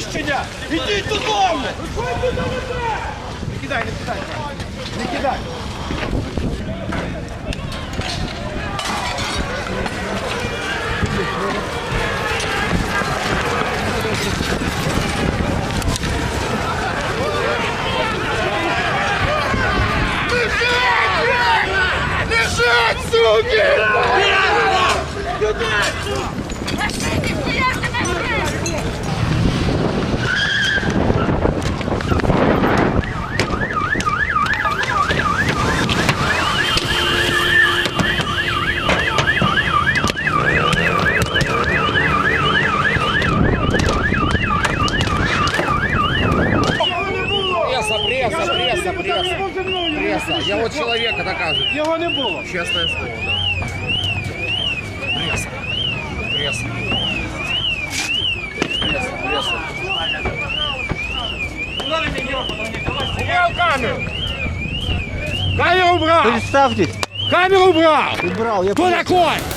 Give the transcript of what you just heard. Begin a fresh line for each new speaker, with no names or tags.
знищення! Ідіть додому! Не кидай, не кидай! Не кидай! Лежать, суки!
Лежать!
Пресса, пресса, пресса, пресса. Пресса. Я вот человека докажу.
Його не було.
Честное слово, да. Пресса. Пресса. Пресса, пресса. Камеру! Камеру убрал!
Представьтесь.
Камеру убрал!
Убрал, я
Кто такой?